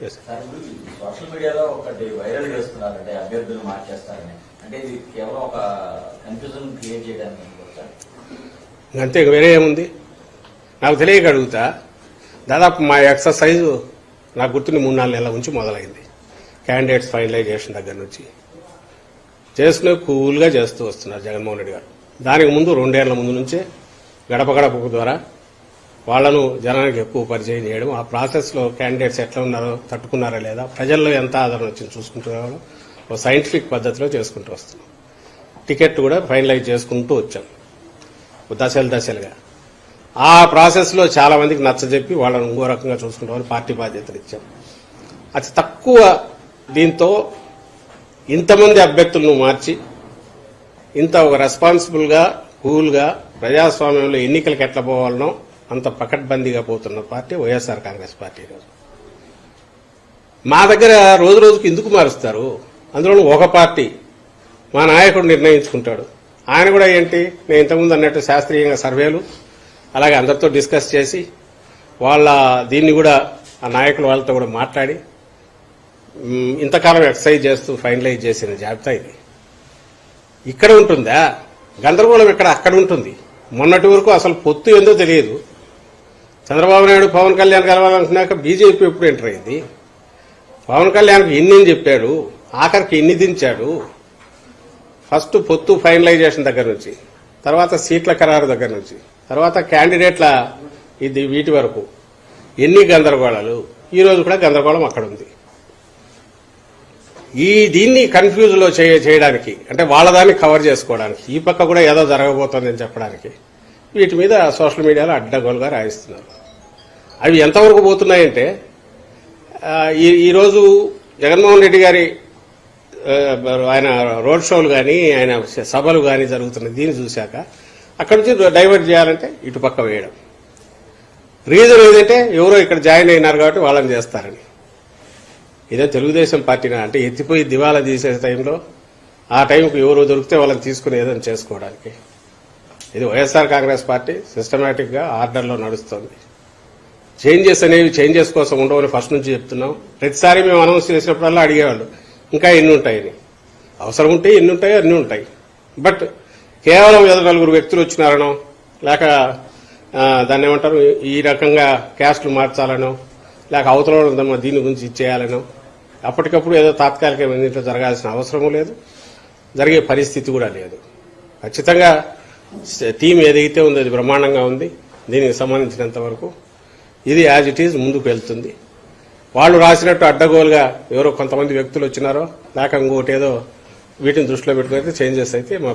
Social మీడియాలో ఒకటి viral చేస్తున్నారంటే అభ్యర్థులు మార్చేస్తారని. అంటే ఇది కేవలం ఒక కన్ఫ్యూజన్ క్రియేట్ చేయడానికి? అంతే ఇక వేరే ఏముంది? నాకు తెలియక అడుగుతా దాదాపు మా ఎక్సర్సైజు నాకు గుర్తుని మూడు నాలుగు నెలల నుంచి మొదలైంది. క్యాండిడేట్స్ ఫైనలైజేషన్ దగ్గర నుంచి. చేసుకునే కూల్గా చేస్తూ వస్తున్నారు జగన్మోహన్ రెడ్డి గారు. దానికి ముందు రెండేళ్ళ ముందు నుంచే గడప గడప ద్వారా వాళ్ళను జనానికి ఎక్కువ పరిచయం చేయడం ఆ ప్రాసెస్లో క్యాండిడేట్స్ ఎట్లా ఉన్నారో తట్టుకున్నారా లేదా ప్రజల్లో ఎంత ఆదరణ వచ్చింది చూసుకుంటూ ఒక సైంటిఫిక్ పద్ధతిలో చేసుకుంటూ వస్తున్నాం. టికెట్ కూడా ఫైనలైజ్ చేసుకుంటూ వచ్చాం. దశలు దశలుగా. ఆ ప్రాసెస్లో చాలా మందికి నచ్చజెప్పి వాళ్ళని ఇంకో రకంగా చూసుకుంటామని పార్టీ బాధ్యతలు ఇచ్చాం. అతి తక్కువ దీంతో ఇంతమంది అభ్యర్థులను మార్చి ఇంత ఒక రెస్పాన్సిబుల్గా కూల్గా ప్రజాస్వామ్యంలో ఎన్నికలకు ఎట్లా పోవాలనో అంత పకడ్బందీగా పోతున్న పార్టీ వైఎస్ఆర్ కాంగ్రెస్ పార్టీ ఈరోజు. మా దగ్గర రోజు రోజుకి ఎందుకు మారుస్తారు? అందులో ఒక పార్టీ మా నాయకుడు నిర్ణయించుకుంటాడు. ఆయన కూడా ఏంటి? నేను ఇంతకుముందు అన్నట్టు శాస్త్రీయంగా సర్వేలు అలాగే అందరితో డిస్కస్ చేసి వాళ్ళ దీన్ని కూడా ఆ నాయకులు వాళ్ళతో కూడా మాట్లాడి ఇంతకాలం ఎక్సర్సైజ్ చేస్తూ ఫైనలైజ్ చేసిన జాబితా ఇది. ఇక్కడ ఉంటుందా? గందరగోళం ఇక్కడ అక్కడ ఉంటుంది. మొన్నటి వరకు అసలు పొత్తు ఏందో తెలియదు. చంద్రబాబు నాయుడు పవన్ కళ్యాణ్ కలవాలనుకున్నాక బీజేపీ ఎప్పుడు ఎంటర్ అయింది పవన్ కళ్యాణ్కి ఎన్ని చెప్పాడు? ఆఖరికి ఎన్ని దించాడు? ఫస్ట్ పొత్తు ఫైనలైజేషన్ దగ్గర నుంచి తర్వాత సీట్ల ఖరారు దగ్గర నుంచి తర్వాత క్యాండిడేట్ల ఇది వీటి వరకు. ఎన్ని గందరగోళాలు? ఈరోజు కూడా గందరగోళం అక్కడ ఉంది ఈ దీన్ని కన్ఫ్యూజ్లో చేయ- చేయడానికి అంటే వాళ్ళ దాన్ని కవర్ చేసుకోవడానికి ఈ పక్క కూడా ఏదో జరగబోతోందని చెప్పడానికి వీటి మీద సోషల్ మీడియాలో అడ్డగోలుగా రాయిస్తున్నారు. అవి ఎంతవరకు పోతున్నాయంటే ఈ ఈరోజు జగన్మోహన్ రెడ్డి గారి ఆయన రోడ్ షోలు కానీ ఆయన సభలు కానీ జరుగుతున్న దీన్ని చూశాక అక్కడి నుంచి డైవర్ట్ చేయాలంటే ఇటు పక్క వేయడం. రీజన్ ఏదంటే ఎవరో ఇక్కడ జాయిన్ అయినారు కాబట్టి వాళ్ళని చేస్తారని. ఇదే తెలుగుదేశం పార్టీనా అంటే ఎత్తిపోయి దివాలా తీసే టైంలో ఆ టైంకు ఎవరో దొరికితే వాళ్ళని తీసుకుని ఏదైనా చేసుకోవడానికి. ఇది వైఎస్ఆర్ కాంగ్రెస్ పార్టీ సిస్టమేటిక్గా ఆర్డర్లో నడుస్తుంది. చేంజెస్ అనేవి చేంజెస్ కోసం ఉండవని ఫస్ట్ నుంచి చెప్తున్నాం. ప్రతిసారి మేము అనౌన్స్ చేసినప్పుడల్లా అడిగేవాళ్ళు ఇంకా ఎన్ని ఉంటాయని. అవసరం ఉంటే ఎన్ని ఉంటాయో అన్ని ఉంటాయి. బట్ కేవలం ఏదో నలుగురు వ్యక్తులు వచ్చినారనో లేక దాన్ని ఏమంటారు ఈ రకంగా క్యాస్ట్లు మార్చాలనో లేక అవతల దీని గురించి ఇచ్చేయాలనో అప్పటికప్పుడు ఏదో తాత్కాలిక దీంట్లో జరగాల్సిన అవసరము లేదు. జరిగే పరిస్థితి కూడా లేదు. ఖచ్చితంగా థీమ్ ఏదైతే ఉందో అది బ్రహ్మాండంగా ఉంది దీనికి సంబంధించినంత వరకు ఇది యాజ్ ఇట్ ఈజ్ ముందుకు వెళ్తుంది. వాళ్ళు రాసినట్టు అడ్డగోలుగా ఎవరో కొంతమంది వ్యక్తులు వచ్చినారో లేక ఇంకోటి ఏదో వీటిని దృష్టిలో పెట్టుకుని చేంజెస్ అయితే మా